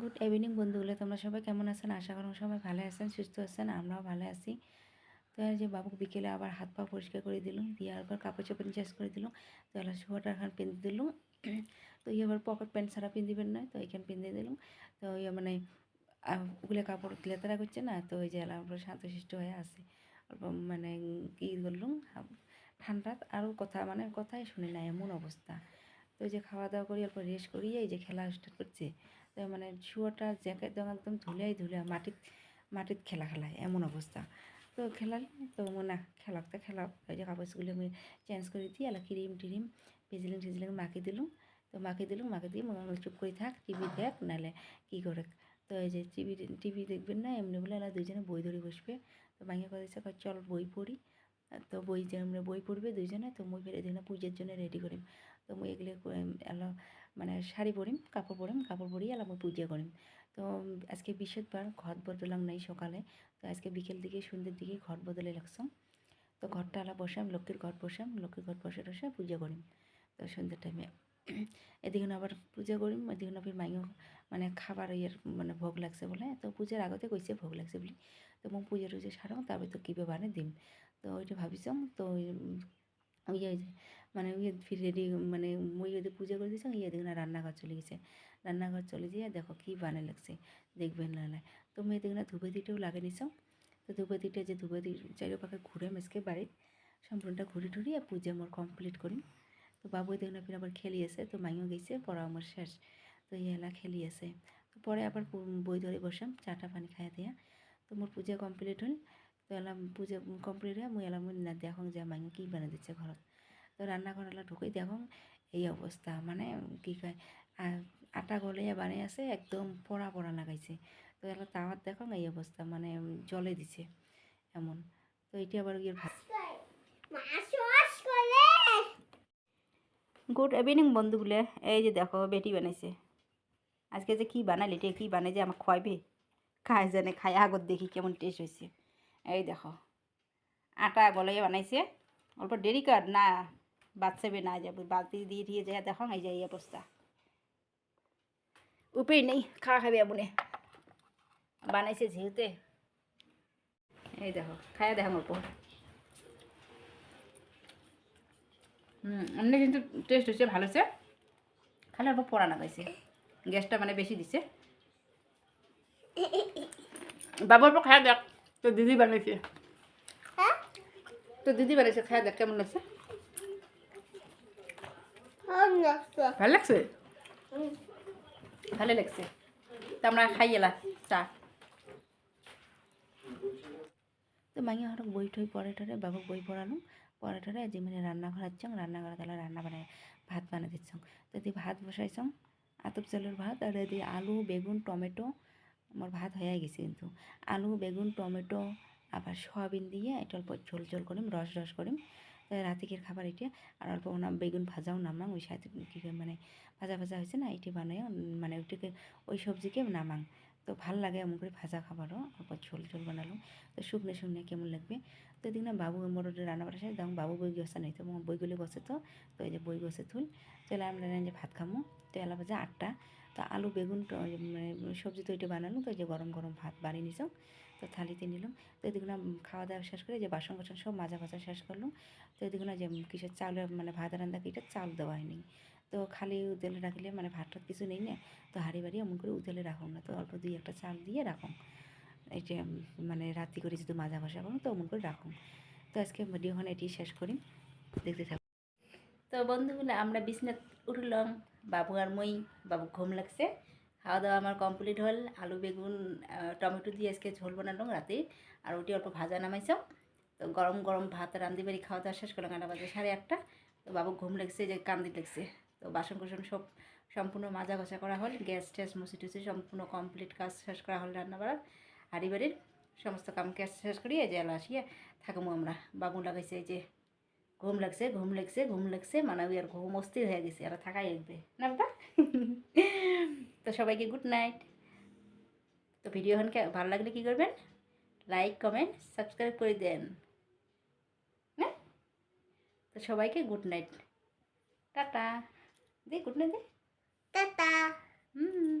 Good evening বন্ধুগুলো। তোমরা সবাই কেমন আছেন? আশা করুন সবাই ভালো আছেন, সুস্থ আছেন, আমরাও ভালো আছি। তো আর যে বাবুকে বিকেলে আবার হাত পা পরিষ্কার করে দিলুম, দিয়ে আবার কাপড় চোপড় চেঞ্জ করে দিলুম তো এলা সোয়াটার খান পিঁধে দিলুম। তো ইয়ে আবার পকেট প্যান্ট ছাড়া পিঁধিবেন না, তো এইখানে পিঁধে দিলুম। তো ইয়ে মানে ওগুলো কাপড় লেতারা করছে না, তো ওই যে আমরা শান্তশিষ্ট হয়ে আছে। অল্প মানে কী করলাম ঠান্ডা, আরও কথা মানে কথাই শুনি না, এমন অবস্থা। তো যে খাওয়া দাওয়া করি, অল্প রেস্ট করি, এই যে খেলা স্টার্ট করছে। মানে শুয়োটা জ্যাকেট একদম ধুলাই ধুলে মাটিত মাটিত খেলা খেলায় এমন অবস্থা। তো খেলাল তো না খেলাক তো খেলাক ওই যে কাপড়গুলো আমি চেঞ্জ করে দিই এলা ক্রিম টিরিম ভেজিলিং টেজিলিং মাখি দিলুম তো মাখি দিলুম মাখি দিয়ে মনে চুপ করে থাক টিভি দেখ নাহলে কী করে তো এই যে টিভি টিভি দেখবেন না এমনি বলে এলা দুইজনে বই ধরে বসবে। তো মাইয়া কথা কয়, চল বই পড়ি তো বই যে বই পড়বে দুইজনে তো মুই ফেরে দিন পুজোর জন্য রেডি করিম তো মুই এগুলো এলো মানে শাড়ি পরিম, কাপড় পরিম, কাপড় পরি এলা মুই পূজা করিম। তো আজকে বৃহস্পতিবার ঘর বদলাম নাই সকালে, তো আজকে বিকেল দিকে সন্ধ্যের দিকে ঘর বদলে লাগছাম তো ঘরটা আলা বসাম, লক্ষ্মীর ঘর বসাম, লক্ষ্মীর ঘর বসে টসে পূজা করিম। তো সন্ধ্যের টাইমে এদিকে আবার পূজা করিম, এদিকে ফির মাইও মানে খাবার ইয়ের মানে ভোগ লাগছে বলে। তো পূজার আগতে কইছে ভোগ লাগছে বলে। তো মই পূজা টুজা সারাম তারপরে তো কী বানে দিম। তো ওইটা ভাবিছাম, তো ওই যে মানে ওই ফির রেডি মানে মই ওদের পূজা করে দিয়েছিলাম ইয়ে দেখুন রান্নাঘর চলে গেছে। রান্নাঘর চলে যেয়ে দেখো কী বানে লাগছে দেখবেন না তো মেয়ে দেখুন ধূপেদিটাও লাগিয়ে নিছাম তো ধূপেদিটা যে ধূপেদি চারিপাখে ঘুরে মেসকে বাড়ি, সম্পূর্ণটা ঘুরে টুরি আর পূজা মোর কমপ্লিট করি। তো বাবু দেখুন ফির আবার খেলি আছে, তো মাইও গেছে পড়া আমার শেষ। তো ইয়েলা খেলি আছে। তো পরে আবার বই ধরে বসাম চাটা পানি খাইয়া দিয়া। তো মোর পূজা কমপ্লিট হল তো এলাম পূজা কমপ্লিট হয়ে মুই এলাম না দেখং যে মাইও কী বানাই দিচ্ছে ঘৰত তো রান্নাঘর এলা ঢুকেই দেখং এই অবস্থা। মানে কি কয় আটা গলিয়া বানাই আছে একদম পড়া পড়া লাগাইছে। তো এলা তাওয়াত দেখং এই অবস্থা মানে জলে দিছে এমন। তো এটি আবার ইয়ে গুড ইভিনিং বন্ধুগুলো এই যে দেখো বেটি বানাইছে। আজকে যে কী বানালি এটা কী বানাই যে আমাকে খোয়াবে খাই জানে খাই আগত দেখি কেমন টেস্ট হয়েছে এই দেখো, আটা গলাইয়ে বানাইছে। অল্প দেরি কর, না। বাচ্চাবে না যাবে বালতি দিয়ে দিয়ে যায় দেখো এই যায় এই অবস্থা। উপায় নেই খাওয়া খাবে আমনে বানাইছে যেহেতু এই দেখো খাইয়া দেখো অল্প। হুম এমনি কিন্তু টেস্ট হচ্ছে ভালো হচ্ছে। খালি অল্প পোড়া লাগাইছে গ্যাসটা মানে বেশি দিছে। বাবু অল্প খায়া দেখ তো দিদি বানাইছে। তো দিদি বানাইছে খায়া দেখ কেমন লাগছে? ভালো লাগছে? ভালো লাগছে। তো আমরা খাই এলা চা। তো মাইয়া হঠাৎ বই টই পরে টরে বাবু বই পড়ানো পরে টরে যে মানে রান্নাঘর আচ্ছাং রান্নাঘরে তাহলে রান্না বানায় ভাত বানা দিচ্ছাং তো দিয়ে ভাত বসাইছাং আতপ চালের ভাত আর দিয়ে আলু বেগুন টমেটো আমার ভাত হয়ে গেছে কিন্তু। আলু বেগুন টমেটো আবার সয়াবিন দিয়ে এটা অল্প ঝোল ঝোল করিম রস রস করিম। রাতিকের খাবার এটা। আর অল্প বেগুন ভাজাও নামাং ওই সাথে কী মানে ভাজা ভাজা হয়েছে না এটি বানাই মানে ওইটাকে ওই সবজিকে নামাং তো ভালো লাগে এমন করে ভাজা খাবারও অল্প ঝোল ঝোল বানালো তো শুকনো শুকনো কেমন লাগবে? তো এদিক না বাবু মোর রান্না বাড়া শেষ দেখুন বাবু বই গেছে নাই তো বইগুলো গছে তো তো এই যে বই গছে থুল তো আমরা যে ভাত খামো। তো এলা বাজে আটটা। তো আলু, বেগুন মানে সবজি তো এটা বানানো, তো যে গরম গরম ভাত বানিয়ে নিছাম তো থালিতে নিলাম, তো এদিকে না খাওয়া দাওয়া শেষ করে যে বাসন কোসন সব মাজা ভাজা শেষ করলাম, তো এদিকে না যে কিসের চাউলের মানে ভাত রান্না এটা চাল দেওয়া হয়নি, তো খালি উতেলে রাখলে মানে ভাত টাত কিছু নেই না, তো হাঁড়ি বাড়ি এমন করে উতেলে রাখুন না, তো অল্প দুই একটা চাল দিয়ে রাখুন এই যে মানে রাত্রি করে যদি মাজা ভাসা করুন তো অমন করে রাখুন তো আজকে ভিডিওখানে এটি শেষ করি, দেখতে থাকুন। তো বন্ধুগুলো আমরা বিছনাত উঠলাম, বাবু আর মই, বাবু ঘুম লাগছে। খাওয়া দাওয়া আমার কমপ্লিট হল। আলু, বেগুন টমেটো দিয়ে আজকে ঝোল বানালাম রাতে। আর ওটি অল্প ভাজা নামাইছাম। তো গরম গরম ভাত রান্ধি বাড়ি খাওয়া দাওয়া শেষ করলাম কাটা বাজে, সাড়ে আটটা। তো বাবু ঘুম লাগছে, যে কান্দি লাগছে। তো বাসন কোসন সব সম্পূর্ণ মাজা ঘষা করা হল। গ্যাস ট্যাস মুসি টুসি সম্পূর্ণ কমপ্লিট কাজ শেষ করা হল রান্না বাড়ার। হাড়ি বাড়ির সমস্ত কাম কাজ শেষ করি এই যে আসিয়া থাকব আমরা। বাবু লাগাইছে এই যে ঘুম লাগছে ঘুম লাগছে ঘুম লাগছে মানে ওই আর ঘুম অস্থির হয়ে গেছে আর থাকাই লাগবে। না বাবা? তো সবাইকে গুড নাইট তো ভিডিও এখন ভালো লাগলে কী করবেন? লাইক কমেন্ট সাবস্ক্রাইব করে দেন। হ্যাঁ? তো সবাইকে গুড নাইট টাটা। দে গুড নাইট দে। টাটা। হুম।